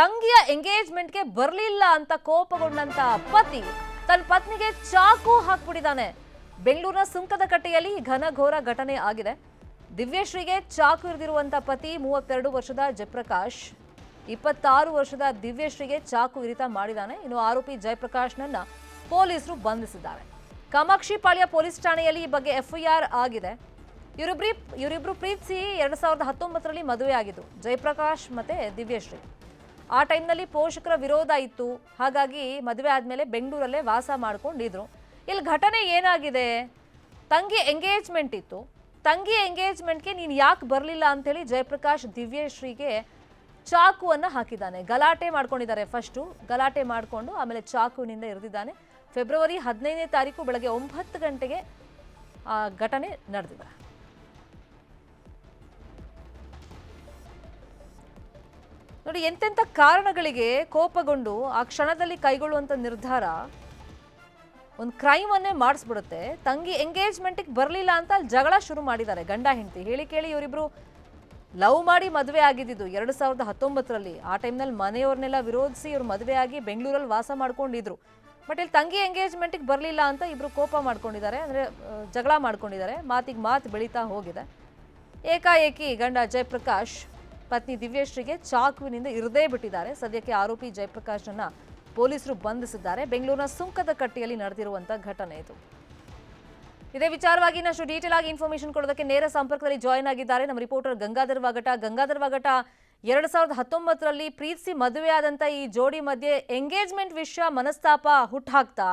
ತಂಗಿಯ ಎಂಗೇಜ್ಮೆಂಟ್ಗೆ ಬರಲಿಲ್ಲ ಅಂತ ಕೋಪಗೊಂಡಂತ ಪತಿ ತನ್ನ ಪತ್ನಿಗೆ ಚಾಕು ಹಾಕ್ಬಿಟ್ಟಿದ್ದಾನೆ. ಬೆಂಗಳೂರಿನ ಸುಂಕದ ಕಟ್ಟೆಯಲ್ಲಿ ಘನಘೋರ ಘಟನೆ ಆಗಿದೆ. ದಿವ್ಯಶ್ರೀಗೆ ಚಾಕು ಇರಿದಿರುವಂತ ಪತಿ ಮೂವತ್ತೆರಡು ವರ್ಷದ ಜಯಪ್ರಕಾಶ್, ಇಪ್ಪತ್ತಾರು ವರ್ಷದ ದಿವ್ಯಶ್ರೀಗೆ ಚಾಕು ಇರಿತ ಮಾಡಿದ್ದಾನೆ. ಇನ್ನು ಆರೋಪಿ ಜಯಪ್ರಕಾಶ್ನನ್ನ ಪೊಲೀಸರು ಬಂಧಿಸಿದ್ದಾರೆ. ಕಾಮಾಕ್ಷಿಪಾಳ್ಯ ಪೊಲೀಸ್ ಠಾಣೆಯಲ್ಲಿ ಈ ಬಗ್ಗೆ ಎಫ್ಐಆರ್ ಆಗಿದೆ. ಇವರಿಬ್ರಿ ಇವರಿಬ್ರು ಪ್ರೀತಿಸಿ ಎರಡ್ ಸಾವಿರದ ಹತ್ತೊಂಬತ್ತರಲ್ಲಿ ಮದುವೆ ಆಗಿದ್ದು ಜಯಪ್ರಕಾಶ್ ಮತ್ತೆ ದಿವ್ಯಶ್ರೀ. ಆ ಟೈಮ್ನಲ್ಲಿ ಪೋಷಕರ ವಿರೋಧ ಇತ್ತು. ಹಾಗಾಗಿ ಮದುವೆ ಆದಮೇಲೆ ಬೆಂಗಳೂರಲ್ಲೇ ವಾಸ ಮಾಡ್ಕೊಂಡಿದ್ರು. ಇಲ್ಲಿ ಘಟನೆ ಏನಾಗಿದೆ? ತಂಗಿ ಎಂಗೇಜ್ಮೆಂಟ್ ಇತ್ತು. ತಂಗಿ ಎಂಗೇಜ್ಮೆಂಟ್ಗೆ ನೀನು ಯಾಕೆ ಬರಲಿಲ್ಲ ಅಂಥೇಳಿ ಜಯಪ್ರಕಾಶ್ ದಿವ್ಯಶ್ರೀಗೆ ಚಾಕುವನ್ನು ಹಾಕಿದ್ದಾನೆ. ಗಲಾಟೆ ಮಾಡ್ಕೊಂಡಿದ್ದಾರೆ ಫಸ್ಟು ಗಲಾಟೆ ಮಾಡಿಕೊಂಡು ಆಮೇಲೆ ಚಾಕುವಿನಿಂದ ಇರಿದಿದ್ದಾನೆ. ಫೆಬ್ರವರಿ ಹದಿನೈದನೇ ತಾರೀಕು ಬೆಳಗ್ಗೆ ಒಂಬತ್ತು ಗಂಟೆಗೆ ಆ ಘಟನೆ ನಡೆದಿದೆ. ನೋಡಿ, ಎಂತೆಂಥ ಕಾರಣಗಳಿಗೆ ಕೋಪಗೊಂಡು ಆ ಕ್ಷಣದಲ್ಲಿ ಕೈಗೊಳ್ಳುವಂಥ ನಿರ್ಧಾರ ಒಂದು ಕ್ರೈಮನ್ನೇ ಮಾಡಿಸ್ಬಿಡುತ್ತೆ. ತಂಗಿ ಎಂಗೇಜ್ಮೆಂಟಿಗೆ ಬರಲಿಲ್ಲ ಅಂತ ಅಲ್ಲಿ ಜಗಳ ಶುರು ಮಾಡಿದ್ದಾರೆ. ಗಂಡ, ಹೆಂಡತಿ ಹೇಳಿ ಕೇಳಿ ಇವರಿಬ್ರು. ಲವ್ ಮಾಡಿ ಮದುವೆ ಆಗಿದ್ದು ಎರಡು ಸಾವಿರದ ಹತ್ತೊಂಬತ್ತರಲ್ಲಿ. ಆ ಟೈಮ್ನಲ್ಲಿ ಮನೆಯವ್ರನ್ನೆಲ್ಲ ವಿರೋಧಿಸಿ ಇವ್ರು ಮದುವೆ ಆಗಿ ಬೆಂಗಳೂರಲ್ಲಿ ವಾಸ ಮಾಡ್ಕೊಂಡಿದ್ರು. ಬಟ್ ಇಲ್ಲಿ ತಂಗಿ ಎಂಗೇಜ್ಮೆಂಟಿಗೆ ಬರಲಿಲ್ಲ ಅಂತ ಇಬ್ಬರು ಕೋಪ ಮಾಡ್ಕೊಂಡಿದ್ದಾರೆ. ಅಂದರೆ ಜಗಳ ಮಾಡ್ಕೊಂಡಿದ್ದಾರೆ. ಮಾತಿಗೆ ಮಾತು ಬೆಳೀತಾ ಹೋಗಿದೆ. ಏಕಾಏಕಿ ಗಂಡ ಜಯಪ್ರಕಾಶ್ ಪತ್ನಿ ದಿವ್ಯಶ್ರೀಗೆ ಚಾಕುವಿನಿಂದ ಇರದೇ ಬಿಟ್ಟಿದ್ದಾರೆ. ಸದ್ಯಕ್ಕೆ ಆರೋಪಿ ಜಯಪ್ರಕಾಶ್ನನ್ನ ಪೊಲೀಸರು ಬಂಧಿಸಿದ್ದಾರೆ. ಬೆಂಗಳೂರಿನ ಸುಂಕದ ಕಟ್ಟೆಯಲ್ಲಿ ನಡೆದಿರುವಂತಹ ಘಟನೆ ಇದು. ಇದೇ ವಿಚಾರವಾಗಿ ಇನ್ನಷ್ಟು ಡೀಟೇಲ್ ಆಗಿ ಇನ್ಫಾರ್ಮೇಶನ್ ಕೊಡೋದಕ್ಕೆ ನೇರ ಸಂಪರ್ಕದಲ್ಲಿ ಜಾಯಿನ್ ಆಗಿದ್ದಾರೆ. ನಮ್ಮ ರಿಪೋರ್ಟರ್ ಗಂಗಾಧರ್ ವಾಗಟ. ಗಂಗಾಧರ್ ವಾಗಟ, ಎರಡ್ ಸಾವಿರದ ಹತ್ತೊಂಬತ್ತರಲ್ಲಿ ಪ್ರೀತಿಸಿ ಮದುವೆಯಾದಂಥ ಈ ಜೋಡಿ ಮಧ್ಯೆ ಎಂಗೇಜ್ಮೆಂಟ್ ವಿಷಯ ಮನಸ್ತಾಪ ಹುಟ್ಟಾಕ್ತಾ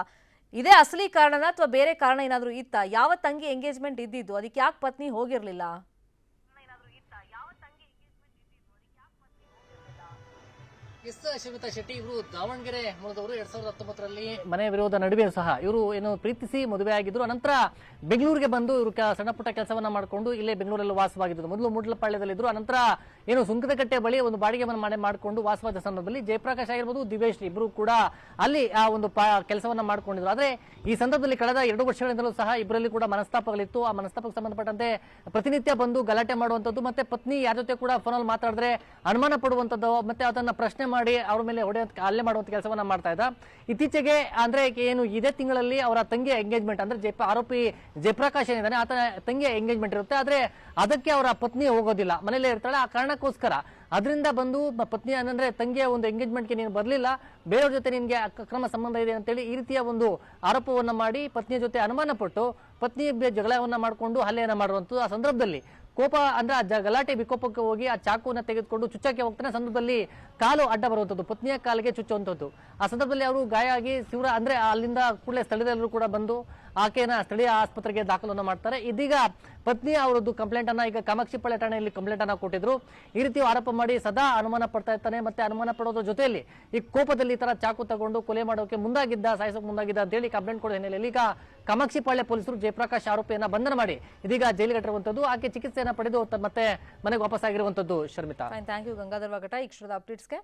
ಇದೇ. ಅಸಲಿ ಕಾರಣನ ಅಥವಾ ಬೇರೆ ಕಾರಣ ಏನಾದರೂ ಇತ್ತಾ? ಯಾವ ತಂಗಿ ಎಂಗೇಜ್ಮೆಂಟ್ ಇದ್ದಿದ್ದು? ಅದಕ್ಕೆ ಯಾಕೆ ಪತ್ನಿ ಹೋಗಿರ್ಲಿಲ್ಲ? ಶೆಟ್ಟಿ ಇವರು ದಾವಣಗೆರೆ ಎರಡ್ ಸಾವಿರದ ಮನೆ ವಿರೋಧ ನಡುವೆ ಸಹ ಇವರು ಏನು ಪ್ರೀತಿಸಿ ಮದುವೆ ಆಗಿದ್ರು. ಅನಂತರ ಬೆಂಗಳೂರಿಗೆ ಬಂದು ಇವರು ಸಣ್ಣ ಪುಟ್ಟ ಕೆಲಸವನ್ನ ಮಾಡಿಕೊಂಡು ಇಲ್ಲೇ ಬೆಂಗಳೂರಲ್ಲಿ ವಾಸವಾಗಿದ್ದರು. ಮೊದಲು ಮೂಡ್ಲಪಾಳ್ಯದಲ್ಲಿದ್ರು. ಅನಂತರ ಏನು ಸುಂಕದಕಟ್ಟೆ ಬಳಿ ಒಂದು ಬಾಡಿಗೆ ಮನೆ ಮಾಡಿ ಮಾಡಿಕೊಂಡು ವಾಸವಾದ ಸಂದರ್ಭದಲ್ಲಿ ಜಯಪ್ರಕಾಶ್ ಆಗಿರ್ಬೋದು ದಿವೇಶ್ ಇಬ್ಬರು ಕೂಡ ಅಲ್ಲಿ ಆ ಒಂದು ಕೆಲಸವನ್ನ ಮಾಡಿಕೊಂಡಿದ್ರು. ಆದ್ರೆ ಈ ಸಂದರ್ಭದಲ್ಲಿ ಕಳೆದ ಎರಡು ವರ್ಷಗಳಿಂದಲೂ ಸಹ ಇಬ್ಬರಲ್ಲಿ ಕೂಡ ಮನಸ್ತಾಪಗಳಿತ್ತು. ಆ ಮನಸ್ತಾಪಕ್ಕೆ ಸಂಬಂಧಪಟ್ಟಂತೆ ಪ್ರತಿನಿತ್ಯ ಬಂದು ಗಲಾಟೆ ಮಾಡುವಂತದ್ದು ಮತ್ತೆ ಪತ್ನಿ ಯಾರ ಜೊತೆ ಕೂಡ ಫೋನಲ್ಲಿ ಮಾತಾಡಿದ್ರೆ ಅನುಮಾನ ಪಡುವಂತದ್ದು ಮತ್ತೆ ಅದನ್ನ ಪ್ರಶ್ನೆ ಮಾಡಿ ಅವ್ರ ಮೇಲೆ ಹೊಡೆಯುವಂತ ಹಲ್ಲೆ ಮಾಡುವಂತ ಕೆಲಸವನ್ನ ಮಾಡ್ತಾ ಇದ್ದ. ಇತ್ತೀಚೆಗೆ ಅಂದ್ರೆ ಏನು ಇದೇ ತಿಂಗಳಲ್ಲಿ ಅವರ ತಂಗಿಯ ಎಂಗೇಜ್ಮೆಂಟ್ ಅಂದ್ರೆ ಜಯ ಆರೋಪಿ ಜಯಪ್ರಕಾಶ್ ಏನಿದ್ದಾನೆ, ಆತನ ತಂಗಿಯ ಎಂಗೇಜ್ಮೆಂಟ್ ಇರುತ್ತೆ. ಆದ್ರೆ ಅದಕ್ಕೆ ಅವರ ಪತ್ನಿ ಹೋಗೋದಿಲ್ಲ. ಮನೇಲೇ ಇರ್ತಾಳೆ. ಆ ಕಾರಣಕ್ಕೋಸ್ಕರ ಅದರಿಂದ ಬಂದು ಪತ್ನಿ ಅಂದ್ರೆ ತಂಗಿಯ ಒಂದು ಎಂಗೇಜ್ಮೆಂಟ್ಗೆ ನೀನು ಬರಲಿಲ್ಲ. ಬೇರೆಯವ್ರ ಜೊತೆ ನಿನ್ಗೆ ಅಕ್ರಮ ಸಂಬಂಧ ಇದೆ ಅಂತೇಳಿ ಈ ರೀತಿಯ ಒಂದು ಆರೋಪವನ್ನು ಮಾಡಿ ಪತ್ನಿಯ ಜೊತೆ ಅನುಮಾನ ಪಟ್ಟು ಪತ್ನಿ ಬೆ- ಜಗಳವನ್ನ ಮಾಡಿಕೊಂಡು ಹಲ್ಲೆಯನ್ನ ಮಾಡುವಂಥದ್ದು ಆ ಸಂದರ್ಭದಲ್ಲಿ. ಕೋಪ ಅಂದ್ರೆ ಆ ಗಲಾಟೆ ವಿಕೋಪಕ್ಕೆ ಹೋಗಿ ಆ ಚಾಕುವನ್ನ ತೆಗೆದುಕೊಂಡು ಚುಚ್ಚಕ್ಕೆ ಹೋಗ್ತಾನೆ. ಸಂದರ್ಭದಲ್ಲಿ ಕಾಲು ಅಡ್ಡ ಬರುವಂಥದ್ದು, ಪತ್ನಿಯ ಕಾಲಿಗೆ ಚುಚ್ಚುವಂಥದ್ದು. ಆ ಸಂದರ್ಭದಲ್ಲಿ ಅವರು ಗಾಯ ಆಗಿ ತೀವ್ರ ಅಂದ್ರೆ ಅಲ್ಲಿಂದ ಕೂಡಲೇ ಸ್ಥಳದಲ್ಲೂ ಕೂಡ ಬಂದು ಆಕೆಯನ್ನ ಸ್ಥಳೀಯ ಆಸ್ಪತ್ರೆಗೆ ದಾಖಲನ್ನು ಮಾಡ್ತಾರೆ. ಇದೀಗ ಪತ್ನಿ ಅವರದ್ದು ಕಂಪ್ಲೇಂಟ್ ಅನ್ನ ಈಗ ಕಾಮಾಕ್ಷಿಪಾಳ್ಯ ಠಾಣೆಯಲ್ಲಿ ಕಂಪ್ಲೇಂಟ್ ಅನ್ನ ಕೊಟ್ಟಿದ್ರು. ಈ ರೀತಿ ಆರೋಪ ಮಾಡಿ ಸದಾ ಅನುಮಾನ ಪಡ್ತಾ ಇರ್ತಾನೆ. ಮತ್ತೆ ಅನುಮಾನ ಪಡೋದ್ರ ಜೊತೆಯಲ್ಲಿ ಈ ಕೋಪದಲ್ಲಿ ಈ ತರ ಚಾಕು ತಗೊಂಡು ಕೊಲೆ ಮಾಡೋಕೆ ಮುಂದಾಗಿದ್ದ, ಸಾಯಿಸೋಕೆ ಮುಂದಾಗಿದ್ದ ಅಂತ ಹೇಳಿ ಕಂಪ್ಲೇಂಟ್ ಕೊಡೋ ಹಿನ್ನೆಲೆಯಲ್ಲಿ ಈಗ ಕಾಮಾಕ್ಷಿಪಾಳ್ಯ ಪೊಲೀಸರು ಜಯಪ್ರಕಾಶ್ ಆರೋಪಿಯನ್ನ ಬಂಧನ ಮಾಡಿ ಇದೀಗ ಜೈಲಿಗೆ ಕಟ್ಟಿರುವಂತದ್ದು ಆಕೆ ಚಿಕಿತ್ಸೆಯನ್ನ ಪಡೆದು ಮತ್ತೆ ಮನೆಗೆ ವಾಪಸ್ ಆಗಿರುವಂತದ್ದು ಶರ್ಮಿತಾ ಥ್ಯಾಂಕ್ ಯು ಗಂಗಾಧರ್ ವಾಗಟ, ಈ ಕ್ಷಣದ ಅಪ್ಡೇಟ್ಸ್ಗೆ